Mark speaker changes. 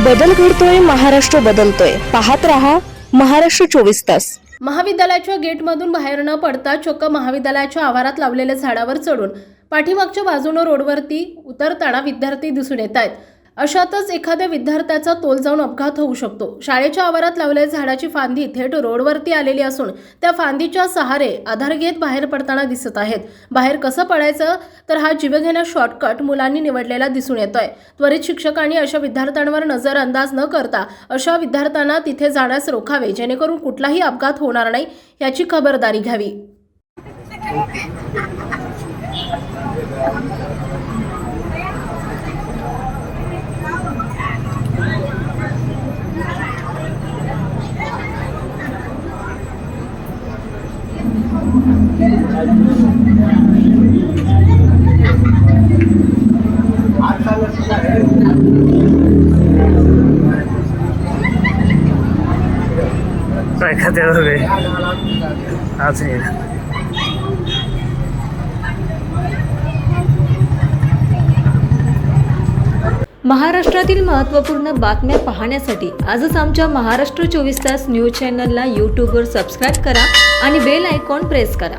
Speaker 1: बदल घडतोय महाराष्ट्र बदलतोय. पाहत रहा महाराष्ट्र चोवीस तास.
Speaker 2: महाविद्यालयाच्या गेटमधून बाहेर न पडता चक्क महाविद्यालयाच्या आवारात लावलेल्या झाडावर चढून पाठीमागच्या बाजूनं रोडवरती उतरताना विद्यार्थी दिसून येत आहेत. अशातच एखाद्या विद्यार्थ्याचा तोल जाऊन अपघात होऊ शकतो. शाळेच्या आवारात लावलेल्या झाडाची फांदी थेट रोडवरती आलेली असून त्या फांदीच्या सहारे आधार घेत बाहेर पडताना दिसत आहेत. बाहेर कसं पडायचं? तर हा जीवघेण्या शॉर्टकट मुलांनी निवडलेला दिसून येतोय. त्वरित शिक्षकांनी अशा विद्यार्थ्यांवर नजर अंदाज न करता अशा विद्यार्थ्यांना तिथे जाण्यास रोखावे जेणेकरून कुठलाही अपघात होणार नाही याची खबरदारी घ्यावी.
Speaker 3: एखाद्या वगैरे आज
Speaker 4: महाराष्ट्रातील महत्त्वपूर्ण बातम्या पाहण्यासाठी आजच आमच्या महाराष्ट्र चोवीस तास न्यूज चॅनलला यूट्यूबवर सबस्क्राईब करा आणि बेल आयकॉन प्रेस करा.